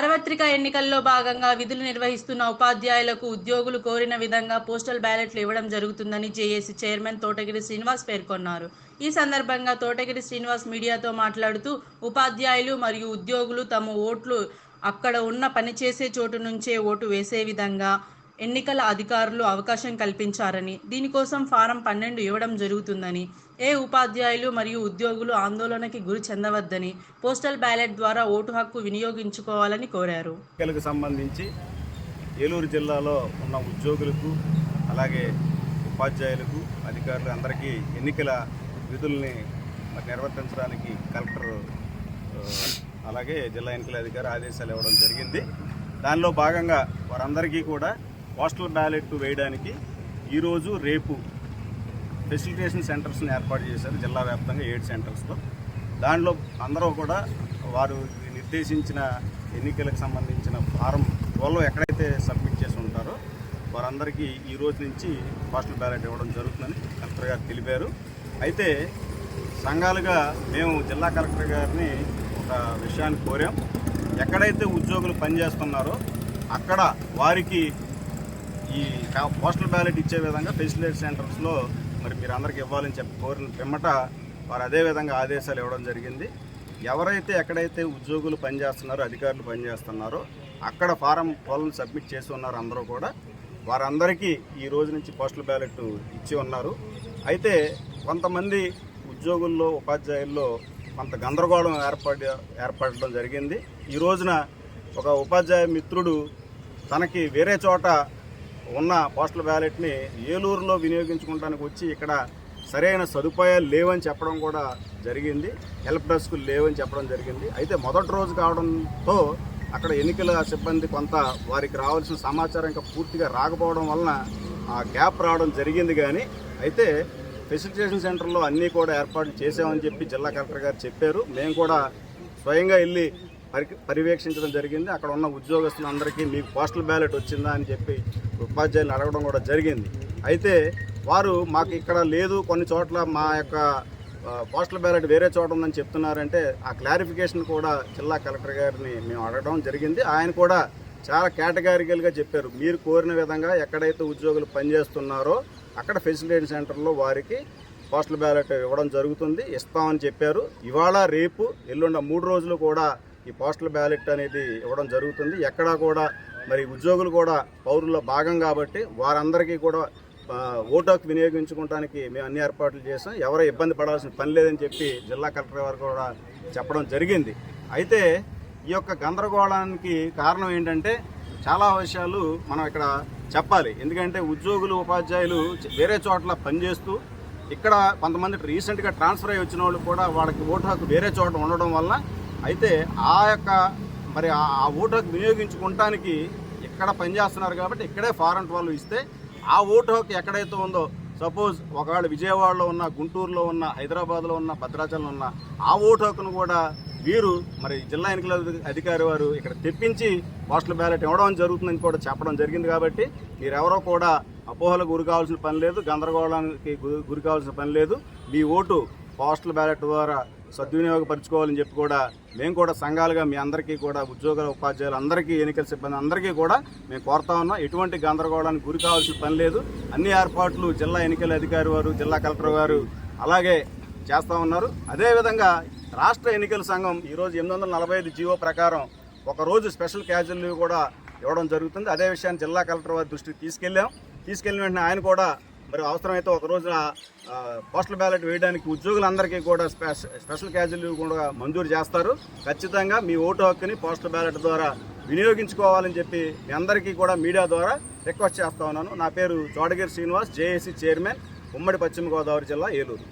సార్వత్రిక ఎన్నికల్లో భాగంగా విధులు నిర్వహిస్తున్న ఉపాధ్యాయులకు ఉద్యోగులు కోరిన విధంగా పోస్టల్ బ్యాలెట్లు ఇవ్వడం జరుగుతుందని జేఏసీ చైర్మన్ తోటగిరి శ్రీనివాస్ పేర్కొన్నారు. ఈ సందర్భంగా తోటగిరి శ్రీనివాస్ మీడియాతో మాట్లాడుతూ ఉపాధ్యాయులు మరియు ఉద్యోగులు తమ ఓట్లు అక్కడ ఉన్న పనిచేసే చోటు నుంచే ఓటు వేసే విధంగా ఎన్నికల అధికారులు అవకాశం కల్పించారని దీనికోసం ఫారం పన్నెండు ఇవ్వడం జరుగుతుందని ఏ ఉపాధ్యాయులు మరియు ఉద్యోగులు ఆందోళనకి గురి చెందవద్దని పోస్టల్ బ్యాలెట్ ద్వారా ఓటు హక్కు వినియోగించుకోవాలని కోరారు. ఎన్నికలకు సంబంధించి ఏలూరు జిల్లాలో ఉన్న ఉద్యోగులకు అలాగే ఉపాధ్యాయులకు అధికారులు అందరికీ ఎన్నికల విధుల్ని నిర్వర్తించడానికి కలెక్టర్ అలాగే జిల్లా ఎన్నికల అధికారి ఆదేశాలు ఇవ్వడం జరిగింది. దానిలో భాగంగా వారందరికీ కూడా పోస్టల్ బ్యాలెట్ వేయడానికి ఈరోజు రేపు ఫెసిలిటేషన్ సెంటర్స్ని ఏర్పాటు చేశారు జిల్లా వ్యాప్తంగా ఏడు సెంటర్స్లో దానిలో అందరూ కూడా వారు నిర్దేశించిన ఎన్నికలకు సంబంధించిన ఫారం వాళ్ళు ఎక్కడైతే సబ్మిట్ చేసి ఉంటారో వారందరికీ ఈ రోజు నుంచి పోస్టల్ బ్యాలెట్ ఇవ్వడం జరుగుతుందని కలెక్టర్ గారు తెలిపారు. అయితే సంఘాలుగా మేము జిల్లా కలెక్టర్ గారిని ఒక విషయాన్ని కోరాం. ఎక్కడైతే ఉద్యోగులు పనిచేస్తున్నారో అక్కడ వారికి ఈ పోస్టల్ బ్యాలెట్ ఇచ్చే విధంగా ఫెసిలిటీ సెంటర్స్లో మరి మీరు అందరికి ఇవ్వాలని చెప్పి కోరిన పిమ్మట వారు అదే విధంగా ఆదేశాలు ఇవ్వడం జరిగింది. ఎవరైతే ఎక్కడైతే ఉద్యోగులు పనిచేస్తున్నారో అధికారులు పనిచేస్తున్నారో అక్కడ ఫారం ట్వెల్వ్ సబ్మిట్ చేసి ఉన్నారు అందరూ కూడా. వారందరికీ ఈ రోజు నుంచి పోస్టల్ బ్యాలెట్ ఇచ్చి ఉన్నారు. అయితే కొంతమంది ఉద్యోగుల్లో ఉపాధ్యాయుల్లో కొంత గందరగోళం ఏర్పడి ఏర్పడడం జరిగింది. ఈ రోజున ఒక ఉపాధ్యాయ మిత్రుడు తనకి వేరే చోట ఉన్న పోస్టల్ బ్యాలెట్ని ఏలూరులో వినియోగించుకోవడానికి వచ్చి ఇక్కడ సరైన సదుపాయాలు లేవని చెప్పడం కూడా జరిగింది. హెల్ప్ డెస్క్ లేవని చెప్పడం జరిగింది. అయితే మొదటి రోజు కావడంతో అక్కడ ఎన్నికల సిబ్బంది కొంత వారికి రావాల్సిన సమాచారం ఇంకా పూర్తిగా రాకపోవడం వలన ఆ గ్యాప్ రావడం జరిగింది కానీ అయితే ఫెసిలిటేషన్ సెంటర్లో అన్నీ కూడా ఏర్పాట్లు చేసామని చెప్పి జిల్లా కలెక్టర్ గారు చెప్పారు. మేము కూడా స్వయంగా వెళ్ళి పర్యవేక్షించడం జరిగింది. అక్కడ ఉన్న ఉద్యోగస్తులందరికీ మీకు పోస్టల్ బ్యాలెట్ వచ్చిందా అని చెప్పి ఉపాధ్యాయులు అడగడం కూడా జరిగింది. అయితే వారు మాకు ఇక్కడ లేదు కొన్ని చోట్ల మా యొక్క పోస్టల్ బ్యాలెట్ వేరే చోట ఉందని చెప్తున్నారంటే ఆ క్లారిఫికేషన్ కూడా జిల్లా కలెక్టర్ గారిని మేము అడగడం జరిగింది. ఆయన కూడా చాలా కేటగారికల్గా చెప్పారు. మీరు కోరిన విధంగా ఎక్కడైతే ఉద్యోగులు పనిచేస్తున్నారో అక్కడ ఫెసిలిటీ సెంటర్లో వారికి పోస్టల్ బ్యాలెట్ ఇవ్వడం జరుగుతుంది ఇస్తామని చెప్పారు. ఇవాళ రేపు ఎల్లుండ మూడు రోజులు కూడా ఈ పోస్టల్ బ్యాలెట్ అనేది ఇవ్వడం జరుగుతుంది. ఎక్కడా కూడా మరి ఉద్యోగులు కూడా పౌరుల్లో భాగం కాబట్టి వారందరికీ కూడా ఓటు హక్కు వినియోగించుకోవడానికి మేము అన్ని ఏర్పాట్లు చేసాం. ఎవరో ఇబ్బంది పడాల్సిన పని లేదని చెప్పి జిల్లా కలెక్టర్ గారు కూడా చెప్పడం జరిగింది. అయితే ఈ యొక్క గందరగోళానికి కారణం ఏంటంటే చాలా విషయాలు మనం ఇక్కడ చెప్పాలి. ఎందుకంటే ఉద్యోగులు ఉపాధ్యాయులు వేరే చోట్ల పనిచేస్తూ ఇక్కడ కొంతమంది రీసెంట్గా ట్రాన్స్ఫర్ అయ్యి వచ్చిన వాళ్ళు కూడా వాళ్ళకి ఓటు హక్కు వేరే చోట ఉండడం వల్ల అయితే ఆ యొక్క మరి ఆ ఓటు హక్కు వినియోగించుకోవటానికి ఇక్కడ పనిచేస్తున్నారు కాబట్టి ఇక్కడే ఫారెన్ వాళ్ళు ఇస్తే ఆ ఓటు హక్కు ఎక్కడైతే ఉందో సపోజ్ ఒకవేళ విజయవాడలో ఉన్న గుంటూరులో ఉన్న హైదరాబాద్లో ఉన్న భద్రాచలంలో ఉన్న ఆ ఓటు హక్కును కూడా వీరు మరి జిల్లా ఎన్నికల అధికారి వారు ఇక్కడ తెప్పించి పోస్టల్ బ్యాలెట్ ఇవ్వడం జరుగుతుందని కూడా చెప్పడం జరిగింది కాబట్టి మీరెవరో కూడా అపోహలకు గురి కావాల్సిన పని లేదు గందరగోళానికి గురి కావాల్సిన పని లేదు. మీ ఓటు పోస్టల్ బ్యాలెట్ ద్వారా సద్వినియోగపరచుకోవాలని చెప్పి కూడా మేము కూడా సంఘాలుగా మీ అందరికీ కూడా ఉద్యోగుల ఉపాధ్యాయులు అందరికీ ఎన్నికల సిబ్బంది అందరికీ కూడా మేము కోరుతా ఉన్నాం. ఎటువంటి గందరగోళానికి గురి కావాల్సిన పని లేదు. అన్ని ఏర్పాట్లు జిల్లా ఎన్నికల అధికారి వారు జిల్లా కలెక్టర్ గారు అలాగే చేస్తూ ఉన్నారు. అదేవిధంగా రాష్ట్ర ఎన్నికల సంఘం ఈరోజు ఎనిమిది వందల నలభై ఐదు జీవో ప్రకారం ఒక రోజు స్పెషల్ క్యాజువల్ కూడా ఇవ్వడం జరుగుతుంది. అదే విషయాన్ని జిల్లా కలెక్టర్ వారి దృష్టికి తీసుకెళ్ళాం. తీసుకెళ్ళిన వెంటనే ఆయన కూడా మరి అవసరమైతే ఒక రోజున పోస్టల్ బ్యాలెట్ వేయడానికి ఉద్యోగులందరికీ కూడా స్పెషల్ క్యాజులు కూడా మంజూరు చేస్తారు. ఖచ్చితంగా మీ ఓటు హక్కుని పోస్టల్ బ్యాలెట్ ద్వారా వినియోగించుకోవాలని చెప్పి మీ అందరికీ కూడా మీడియా ద్వారా రిక్వెస్ట్ చేస్తా ఉన్నాను. నా పేరు చోడగిరి శ్రీనివాస్ జేఏసీ చైర్మన్ ఉమ్మడి పశ్చిమ గోదావరి జిల్లా ఏలూరు.